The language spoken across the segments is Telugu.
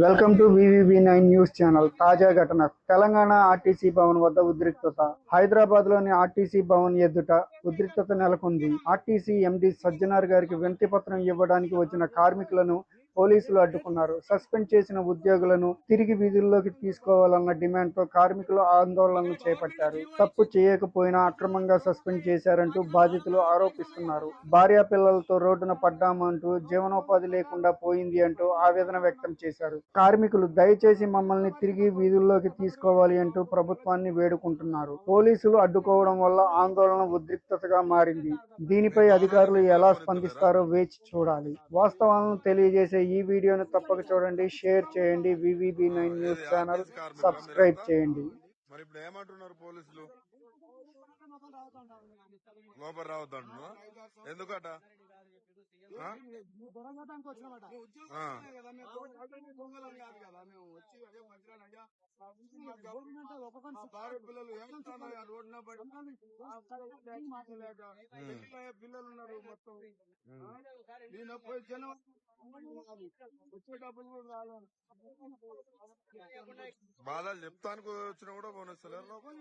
Welcome to VVB nine news channel తాజా ఘటన. తెలంగాణ ఆర్టీసీ భవన్ వద్ద ఉద్రిక్తత. హైదరాబాద్లోని ఆర్టీసీ భవన్ ఎదుట ఉద్రిక్తత నెలకొంది. ఆర్టీసీ ఎండి సజ్జనార్ గారికి వినతి పత్రం ఇవ్వడానికి వచ్చిన కార్మికులను పోలీసులు అడ్డుకున్నారు. సస్పెండ్ చేసిన ఉద్యోగులను తిరిగి విధుల్లోకి తీసుకోవాలన్న డిమాండ్తో కార్మికులు ఆందోళనలు చేపట్టారు. తప్పు చేయకపోయినా అక్రమంగా సస్పెండ్ చేశారంటూ బాధితులు ఆరోపిస్తున్నారు. భార్యా పిల్లలతో రోడ్డున పడ్డామంటూ జీవనోపాధి లేకుండా పోయింది అంటూ ఆవేదన వ్యక్తం చేశారు. కార్మికులు దయచేసి మమ్మల్ని తిరిగి వీధుల్లోకి తీసుకోవాలి అంటూ ప్రభుత్వాన్ని వేడుకుంటున్నారు. పోలీసులు అడ్డుకోవడం వల్ల ఆందోళన ఉద్రిక్తతగా మారింది. దీనిపై అధికారులు ఎలా స్పందిస్తారో వేచి చూడాలి. వాస్తవాలను తెలియజేసే ఈ వీడియోను తప్పక చూడండి షేర్ చేయండి VVB nine news channel subscribe చేయండి. మరి ఇప్పుడు ఏమంటున్నారు పోలీసులు? లోపల రావద్దంటున్నా? ఎందుకట. పిల్లలు ఉన్నారు మొత్తం. నేను పోయి జనం బాధలు చెప్తానికి వచ్చినా కూడా పోనిస్తలేరు లోపల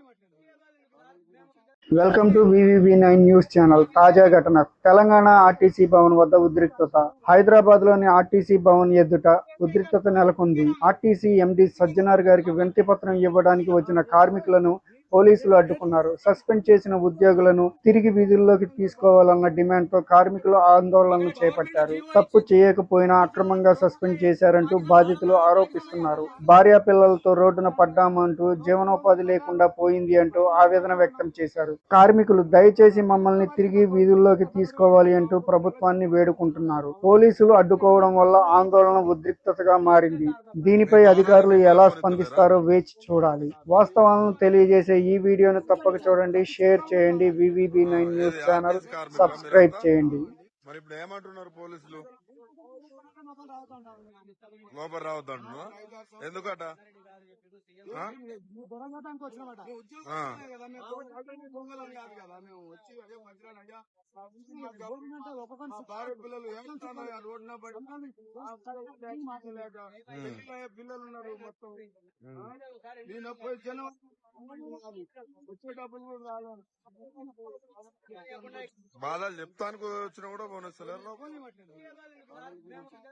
welcome to VVB nine news channel తాజా ఘటన. తెలంగాణ ఆర్టీసీ భవన్ వద్ద ఉద్రిక్తత. హైదరాబాద్లోని ఆర్టీసీ భవన్ ఎదుట ఉద్రిక్తత నెలకొంది. ఆర్టీసీ ఎండి సజ్జనార్ గారికి వినతి పత్రం ఇవ్వడానికి వచ్చిన కార్మికులను పోలీసులు అడ్డుకున్నారు. సస్పెండ్ చేసిన ఉద్యోగులను తిరిగి విధుల్లోకి తీసుకోవాలన్న డిమాండ్తో కార్మికులు ఆందోళనలు చేపట్టారు. తప్పు చేయకపోయినా అక్రమంగా సస్పెండ్ చేశారంటూ బాధితులు ఆరోపిస్తున్నారు. భార్య పిల్లలతో రోడ్డున పడ్డామంటూ జీవనోపాధి లేకుండా పోయింది అంటూ ఆవేదన వ్యక్తం చేశారు. కార్మికులు దయచేసి మమ్మల్ని తిరిగి వీధుల్లోకి తీసుకోవాలి అంటూ ప్రభుత్వాన్ని వేడుకుంటున్నారు. పోలీసులు అడ్డుకోవడం వల్ల ఆందోళన ఉద్రిక్తతగా మారింది. దీనిపై అధికారులు ఎలా స్పందిస్తారో వేచి చూడాలి. వాస్తవాలను తెలియజేసే ఈ వీడియోను తప్పక చూడండి షేర్ చేయండి VVB nine news channel subscribe చేయండి. మరి ఇప్పుడు ఏమంటున్నారు పోలీసులు? లోపల రావద్దంటున్నా ఎందుకట? పిల్లలు ఏమంటున్నారు రోడ్డున పడి పిల్లలు ఉన్నారు మొత్తం. నేను పోయి జనం బాధలు చెప్తానికి వచ్చినా కూడా పోనిస్తలేరు లోపల